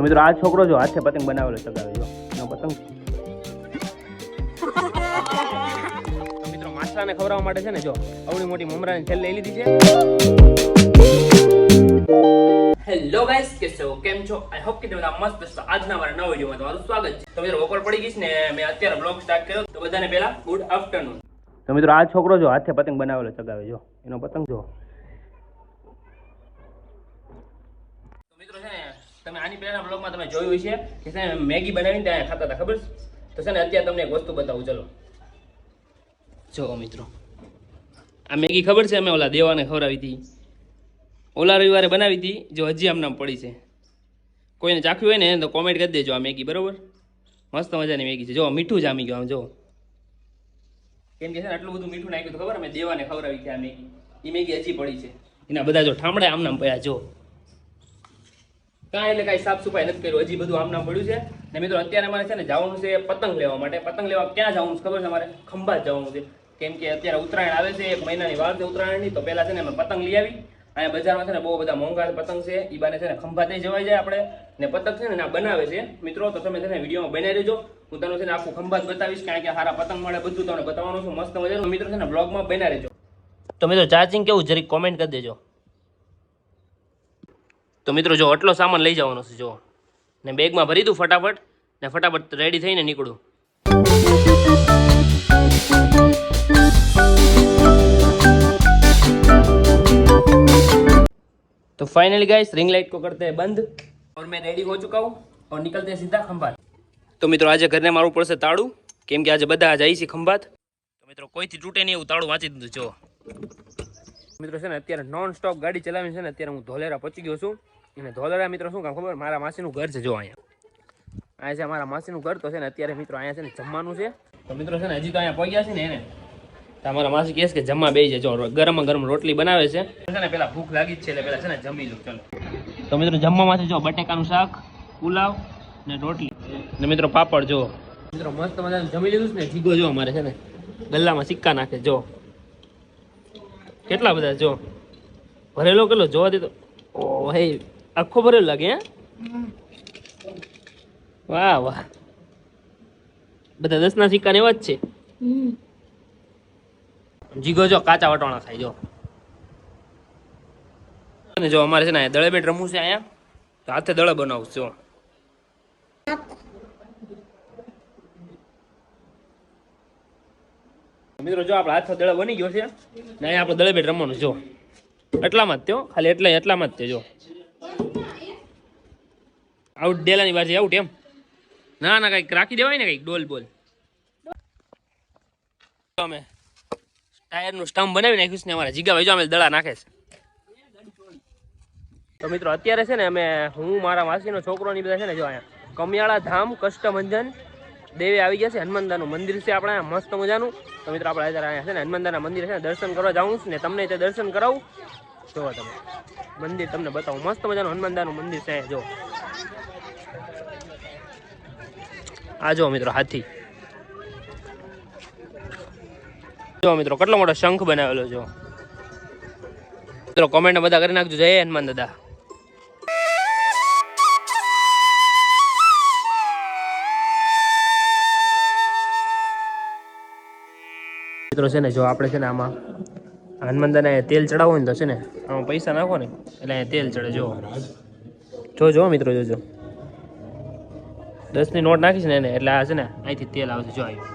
તો મિત્રો આ છોકરો જો હાથે પતંગ બનાવેલો ચગાવે જો. એનો પતંગ મિત્રો માછલાને ખવડાવવા માટે છે ને જો આવડી મોટી મમરાની થેલી લઈ લીધી છે. હેલો ગાઈસ કે છો? કેમ છો? આઈ હોપ કે તમે બધા મસ્ત છો. આજના મારા નવા વિડીયોમાં તમારું સ્વાગત છે. તો મિત્રો બપોર પડી ગઈ છે ને મેં અત્યારે બ્લોગ સ્ટાર્ટ કર્યો. તો બધાને પહેલા ગુડ આફ્ટરનૂન તો મિત્રો આ છોકરો જો હાથે પતંગ બનાવેલો ચગાવે જો. એનો પતંગ જો તો મિત્રો છે ને તમે આની પહેલાના બ્લોગમાં તમે જોયું છે કે છે મેગી બનાવીને ત્યાં ખાતા હતા, ખબર? તો છે ને અત્યારે તમને એક વસ્તુ બતાવું, ચલો. જો મિત્રો, આ મેગી ખબર છે અમે ઓલા દેવાને ખવડાવી હતી? ઓલા રવિવારે બનાવી હતી, જો હજી આમનામ પડી છે. કોઈને ચાખ્યું હોય ને તો કોમેન્ટ કરી દેજો આ મેગી, બરાબર? મસ્ત મજાની મેગી છે. જો, મીઠું જામી ગયું આમ, જો. કેમ કે છે ને આટલું બધું મીઠું નાખ્યું ખબર, અમે દેવાને ખવડાવી છે આ મેગી. એ મેગી હજી પડી છે. એના બધા જો ઠામડા આમનામ પડ્યા, જો. કાંઈ એટલે કાંઈ સાફ સફાઈ નથી કર્યું. હજી બધું આમ નામ પડ્યું છે. ને મિત્રો, અત્યારે અમારે છે ને જવાનું છે પતંગ લેવા માટે. પતંગ લેવા ક્યાં જવાનું છે ખબર છે અમારે? ખંભાત જવાનું છે. કેમ કે અત્યારે ઉત્તરાયણ આવે છે, એક મહિનાની વાર છે ઉત્તરાયણની. તો પહેલાં છે ને અમે પતંગ લઈ આવી. અહીંયા બજારમાં છે ને બહુ બધા મોંઘા પતંગ છે. એ બાને છે ને ખંભાતે જવાય જાય આપણે. ને પતંગ છે ને આ બનાવે છે. મિત્રો, તો તમે છે ને વિડીયોમાં બનાવી દેજો. હું તમને છે ને આખું ખંભાત બતાવીશ, કારણ કે સારા પતંગ મળે, બધું તમને બતાવવાનું છું. મસ્ત મજાનું. મિત્રો, છે ને બ્લોગમાં બનાવી દેજો. તો મિત્રો, ચાર્જિંગ કેવું? જરીક કોમેન્ટ કરી દેજો. તો મિત્રો જો આટલો સામાન લઈ જવાનો છે જો ને બેગમાં ભરી દઉં ફટાફટ ને ફટાફટ રેડી થઈને નીકળું तो फाइनली गाइस रिंग लाइट को करते हैं बंद और मैं रेडी हो चुका हूँ और निकलते हैं सीधा खंभात તો મિત્રો આજે ઘરને મારવું પડશે તાળું કેમ કે આજે બધા જાય છે ખંભાત તો મિત્રો કોઈથી તૂટે નહીં એવું તાળું વાંચી દીધું જો મિત્રો છે ને અત્યારે નોન સ્ટોપ ગાડી ચલાવીને છે ને અત્યારે હું ધોલેરા પહોંચી ગયો છું અને ધોલરા મિત્રો શું કામ ખબર? મારા માસીનું ઘર છે જો અહીંયા. અહીંયા છે મારા માસીનું ઘર તો છે ને અત્યારે મિત્રો અહીંયા છે ને જમવાનું છે. તો મિત્રો છે ને હજી તો અહીંયા પહોંચ્યા છે ને એને. તો અમારા માસી કહે કે જમવા બેસી જાય જો ગરમ ગરમ રોટલી બનાવે છે. છે ને પેલા ભૂખ લાગી જ છે એટલે પેલા છે ને જમી લો, ચલો. તો મિત્રો જમવામાંથી જો બટેકાનું શાક, પુલાવ ને રોટલી. ને મિત્રો પાપડ જો. મિત્રો મસ્ત મજાનું જમી લીધું છે ને જીગો જો અમારે છે ને. ગલ્લામાં સિક્કા નાખે, જો. કેટલા બધા જો? ભરેલો કેટલો? જોવા દીધો ઓ ભાઈ આખો ભરેલો લાગે વાહ વાહ. બધા દસના સિક્કા એવા જ છે. જીગો જો, કાચા વટાણા ખાય જો. અને જો અમારે છે ને દળે બેટ રમવું છે અહીંયા, તો હાથે દળે બનાવું છું મિત્રો, જો આપણે હાથે દળે બની ગયો છે ને અહીંયા આપણે દળે બેટ રમવાનું જો. એટલામાં જ થયો ખાલી એટલે, એટલામાં જ તે, જો. આઉટ ડેલાની બાજુ આઉટ એમ. ના ના, કંઈક રાખી દેવાય ને કંઈક, ડોલ બોલ. અમે ટાયરનું સ્ટમ્પ બનાવી નાખ્યું છે ને, અમારા જીગાભાઈ જો અમે દડા નાખે છે. તો મિત્રો, અત્યારે છે ને અમે, હું, મારા માસીનો છોકરો ની બધા છે ને, જો અહીંયા કમિયાળા ધામ કષ્ટભંજન દેવી આવી ગયા છે, હનુમાનદાનું મંદિર છે આપણે, મસ્ત મજાનું. તો મિત્રો, આપણે અત્યારે અહીંયા છે ને, હનુમાનદાના મંદિર છે ને, દર્શન કરવા જાઉં ને, તમને તે દર્શન કરાવું. જો તમે. મંદિર તમને બતાવું. મસ્ત મજાનું હનુમાનદાનું મંદિર છે, જો. આ જો મિત્રો હાથી. જો મિત્રો કેટલો મોટો શંખ બનાવેલો જો. મિત્રો કોમેન્ટ બધા કરી નાખજો. જય હનુમાન દાદા. મિત્રો છે ને, જો આપણે છે ને આમાં હનુમાન દાદાને તેલ ચડાવવું ને તો છે ને, આમાં પૈસા નાખો ને, એટલે અહીંયા તેલ ચડે જો જો જો મિત્રો, જોજો. દસની નોટ નાખીશ ને એને, એટલે આ છે ને, અહીંથી તેલ આવશે જો આવ્યું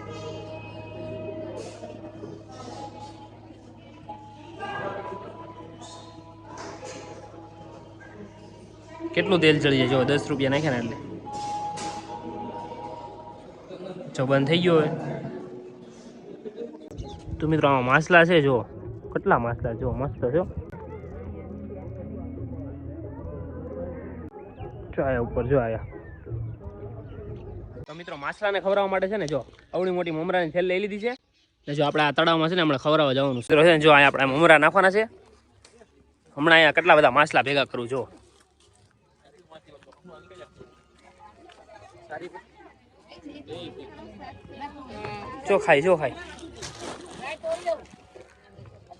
કેટલું તેલ ચડી જાય જો દસ રૂપિયા નાખ્યા ને એટલે. જો બંધ થઈ ગયો હોય તો મિત્રો, આમાં માછલા છે જો કેટલા માછલા જો, મસ્ત જો આયા ઉપર, જો આયા. તો મિત્રો, માછલાને ખવડાવવા માટે છે ને, જો, અવળી મોટી મમરાની થેલ લઈ લીધી છે. ને જો આપણે આ તળાવમાં છે ને, હમણાં ખવડાવવા જવાનું છે. જો, અહીંયા આપણે મમરા નાખવાના છે. હમણાં અહીંયા કેટલા બધા માછલા ભેગા કરું, જો. જો ખાય જો ખાય.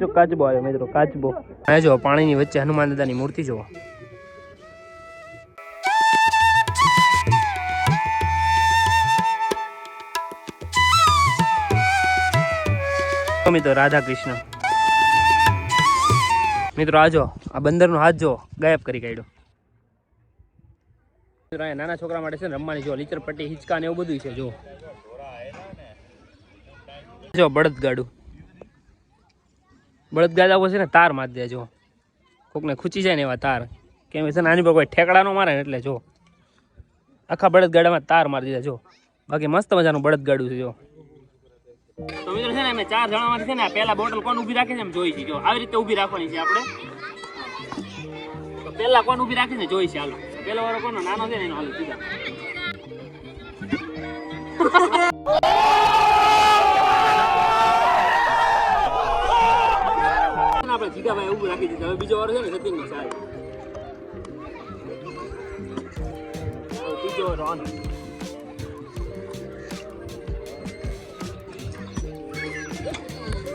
જો કાચબો આવ્યો મિત્રો, કાચબો. આ જો પાણીની વચ્ચે હનુમાન દાદાની મૂર્તિ જુઓ. મિત્રો રાધા કૃષ્ણ મિત્રો, આ બંદરનો હાથ જો ગાયબ કરી કાઢ્યો. અહીંયા નાના છોકરા માટે છે ને રમવાની જો લીચર પટ્ટી હિંચકા ને એવું બધું છે જો જો બળદ ગાડું બળદ ગાડા ઉપર છે ને, તાર મારી દે જો કોકને ખૂચી જાય ને એવા તાર. કેમ છે ને, આની પર કોઈ ઠેકડા નો મારે ને એટલે જો. આખા બળદ ગાડામાં તાર મારી દીધા, જો. બાકી મસ્ત મજાનું બળદ ગાડું છે, જો. તો મિત્રો છે ને, અમે ચાર જણામાંથી છે ને પહેલા બોટલ કોણ ઊભી રાખે છે એમ જોઈ છે, જો. આવી રીતે ઊભી રાખવાની છે આપણે. પહેલા કોણ ઊભી રાખે છે જોઈ છે, હાલો. પહેલો વાળો કોનો નાનો છે ને, એનો હાલો, સીધા. જીગાભાઈ ઊભું રાખી દીધું. હવે બીજો વાર છે ને સતીન નો સાહેબ વાળો આનો.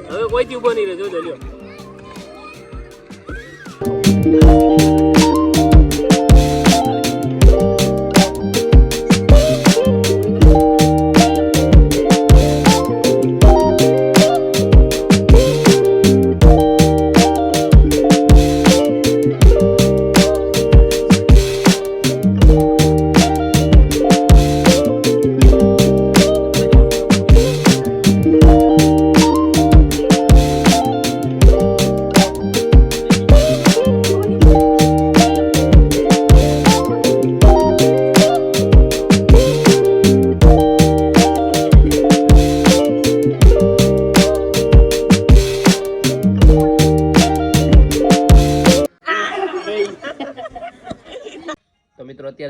હવે કોઈથી ઊભો નહીં રહે જોજો, લ્યો.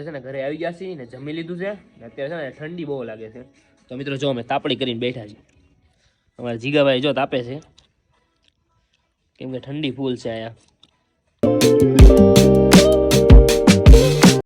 છે ને ઘરે આવી ગયા છીએ ને જમી લીધું છે ને અત્યારે છે ને ઠંડી બહુ લાગે છે. તો મિત્રો જો અમે તાપડી કરીને બેઠા છીએ. અમારા જીગાભાઈ જો તાપે છે. કેમ કે ઠંડી ફૂલ છે અહીંયા.